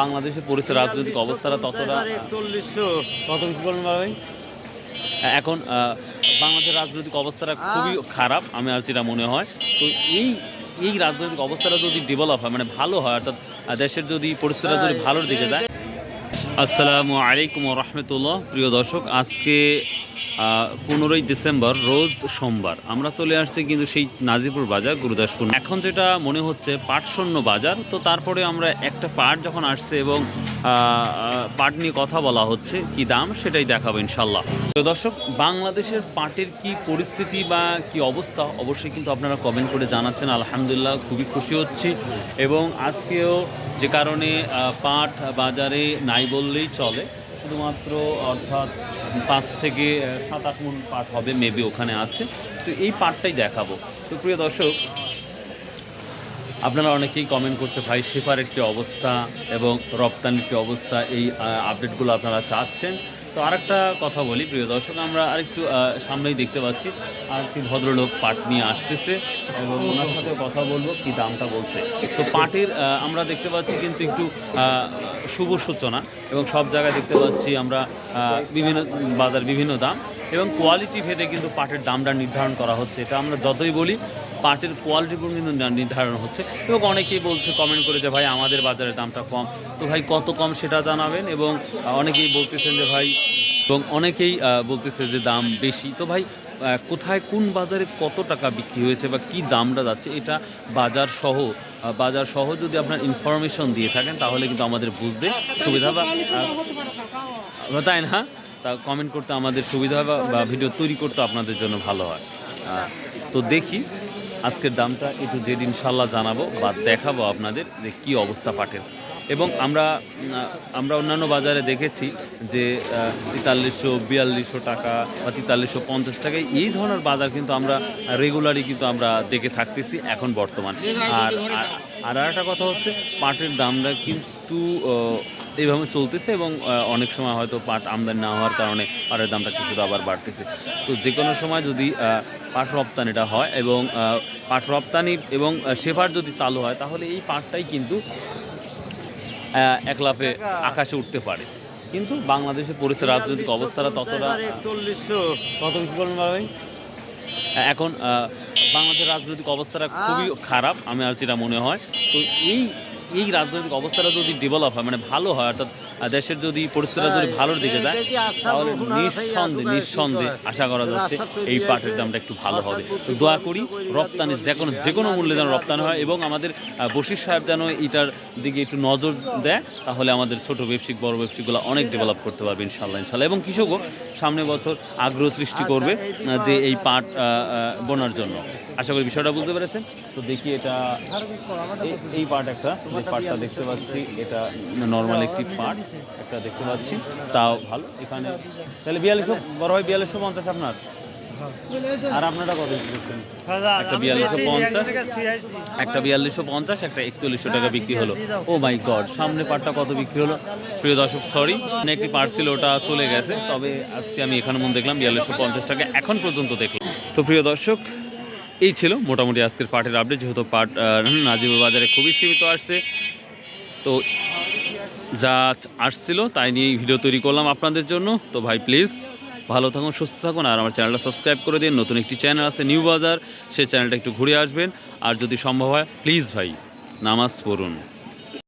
বাংলাদেশের পরিস্থিতি রাজনৈতিক অবস্থাটা ততটা চল্লিশশো কত ভাই? এখন বাংলাদেশের রাজনৈতিক অবস্থাটা খুবই খারাপ আমি আর যেটা মনে হয়। তো এই এই রাজনৈতিক অবস্থাটা যদি ডেভেলপ হয় মানে ভালো হয় অর্থাৎ দেশের যদি পরিস্থিতিটা যদি ভালোর দিকে যায়। আসসালামু আলাইকুম রহমতুল্লাহ প্রিয় দর্শক আজকে পনেরোই ডিসেম্বর, রোজ সোমবার। আমরা চলে আসছি কিন্তু সেই নাজিপুর বাজার, গুরুদাসপুর। এখন যেটা মনে হচ্ছে, পাটশূন্য বাজার। তো তারপরে আমরা একটা পাট যখন আসছে এবং পাট নিয়ে কথা বলা হচ্ছে, কি দাম সেটাই দেখাবো ইনশাল্লাহ। তো দর্শক, বাংলাদেশের পাটের কি পরিস্থিতি বা কি অবস্থা, অবশ্যই কিন্তু আপনারা কমেন্ট করে জানাচ্ছেন। আলহামদুলিল্লাহ, খুবই খুশি হচ্ছি। এবং আজকেও যে কারণে পাট বাজারে নাই বললেই চলে। শুধুমাত্র অর্থাৎ পাঁচ থেকে সাত, আট মন পাট হবে মেবি ওখানে আছে। তো এই পাটটাই দেখাবো। তো প্রিয় দর্শক, আপনারা অনেকেই কমেন্ট করছে, ভাই, শেফারের কী অবস্থা এবং রপ্তানির কী অবস্থা? এই আপডেটগুলো আপনারা চাচ্ছেন। তো আরেকটা কথা বলি, প্রিয় দর্শক, আমরা আরেকটু সামনেই দেখতে পাচ্ছি আর আরেকটি ভদ্রলোক পাট নিয়ে আসতেছে এবং ওনার সাথে কথা বলব, কি দামটা বলছে। তো পাটের আমরা দেখতে পাচ্ছি কিন্তু একটু শুভ সূচনা এবং সব জায়গায় দেখতে পাচ্ছি আমরা বিভিন্ন বাজার, বিভিন্ন দাম এবং কোয়ালিটি ভেদে কিন্তু পাটের দামটা নির্ধারণ করা হচ্ছে। এটা আমরা যতই বলি, পাটের কোয়ালিটির উপর কিন্তু নির্ধারণ হচ্ছে। এবং অনেকেই বলছে কমেন্ট করে যে, ভাই, আমাদের বাজারের দামটা কম। তো ভাই, কত কম সেটা জানাবেন এবং অনেকেই বলতেছেন যে, ভাই, এবং অনেকেই বলতেছে যে, দাম বেশি। তো ভাই কোথায়, কোন বাজারে কত টাকা বিক্রি হয়েছে বা কি দামটা যাচ্ছে, এটা বাজার সহ বাজার সহ যদি আপনার ইনফরমেশন দিয়ে থাকেন, তাহলে কিন্তু আমাদের বুঝতে সুবিধা বা তাই না? তা কমেন্ট করতে আমাদের সুবিধা হয় বা- ভিডিও তৈরি করতে আপনাদের জন্য ভালো হয়। তো দেখি আজকের দামটা একটু যেদিন ইনশাল্লাহ জানাব বা দেখাবো আপনাদের যে কি অবস্থা পাটের। এবং আমরা আমরা অন্যান্য বাজারে দেখেছি যে তেতাল্লিশশো, বিয়াল্লিশশো টাকা বা তেতাল্লিশশো পঞ্চাশ টাকা, এই ধরনের বাজার কিন্তু আমরা রেগুলারই কিন্তু আমরা দেখে থাকতেছি এখন বর্তমান। আর, আর- একটা কথা হচ্ছে, পাটের দামটা কিন্তু এইভাবে চলতেছে এবং অনেক সময় হয়তো পাট আমদানি না হওয়ার কারণে পাটের দামটা কিছুটা আবার বাড়তেছে। তো যে কোনো সময় যদি পাট রপ্তানিটা হয় এবং পাট রপ্তানি এবং সেবার যদি চালু হয়, তাহলে এই পাটটাই কিন্তু আহ, এক লাফে আকাশে উঠতে পারে। কিন্তু বাংলাদেশের পরিস্থিতি রাজনৈতিক অবস্থাটা ততটা চল্লিশশো কত কি বলবেন ভাই এখন বাংলাদেশের রাজনৈতিক অবস্থাটা খুবই খারাপ আমি আর যেটা মনে হয়। তো এই এই রাজনৈতিক অবস্থাটা যদি ডেভেলপ হয় মানে ভালো হয় অর্থাৎ দেশের যদি পরিস্থিতিটা যদি ভালোর দিকে যায় তাহলে নিঃসন্দেহে নিঃসন্দেহে আশা করা যাচ্ছে এই পাটের দামটা একটু ভালো হবে। তো দোয়া করি রপ্তানি যে কোনো যে কোনো মূল্যে যেন রপ্তানি হয় এবং আমাদের বশির সাহেব যেন এটার দিকে একটু নজর দেয় তাহলে আমাদের ছোট ব্যবসায়িক বড় ব্যবসায়িকগুলো অনেক ডেভেলপ করতে পারবে ইনশাল্লাহ ইনশাল্লাহ এবং কৃষকও সামনে বছর আগ্রহ সৃষ্টি করবে যে এই পাট বোনার জন্য। আশা করি বিষয়টা বুঝতে পেরেছেন? তো দেখি এটা এই- এই পাট একটা। যে পাটটা দেখতে পাচ্ছি এটা নর্মাল একটি পাট একটা দেখতে পাচ্ছি। তাও ভালো এখানে তাহলে বিয়াল্লিশশো বড় হয় বিয়াল্লিশশো পঞ্চাশ আপনার? আর আপনারা কত বিক্রি করছেন? একটা বিয়াল্লিশশো পঞ্চাশ একটা বিয়াল্লিশশো পঞ্চাশ একটা একচল্লিশশো টাকা বিক্রি হলো। ও মাই গড সামনে পাটটা কত বিক্রি হলো? প্রিয় দর্শক সরি একটি পাট ছিল ওটা চলে গেছে। তবে আজকে আমি এখানে মন দেখলাম বিয়াল্লিশশো পঞ্চাশ টাকা এখন পর্যন্ত দেখলাম। তো প্রিয় দর্শক এই ছিল মোটামুটি আজকের পাটের আপডেট যেহেতু পাট নাজিবুল বাজারে খুবই সীমিত আসছে। তো যা আসছিল তাই নিয়ে ভিডিও তৈরি করলাম আপনাদের জন্য। তো ভাই প্লিজ ভালো থাকুন, সুস্থ থাকুন, আর আমার চ্যানেলটা সাবস্ক্রাইব করে দিন। নতুন একটি চ্যানেল আছে নিউ বাজার সেই চ্যানেলটা একটু ঘুরে আসবেন। আর যদি সম্ভব হয় প্লিজ ভাই, নামাজ পড়ুন।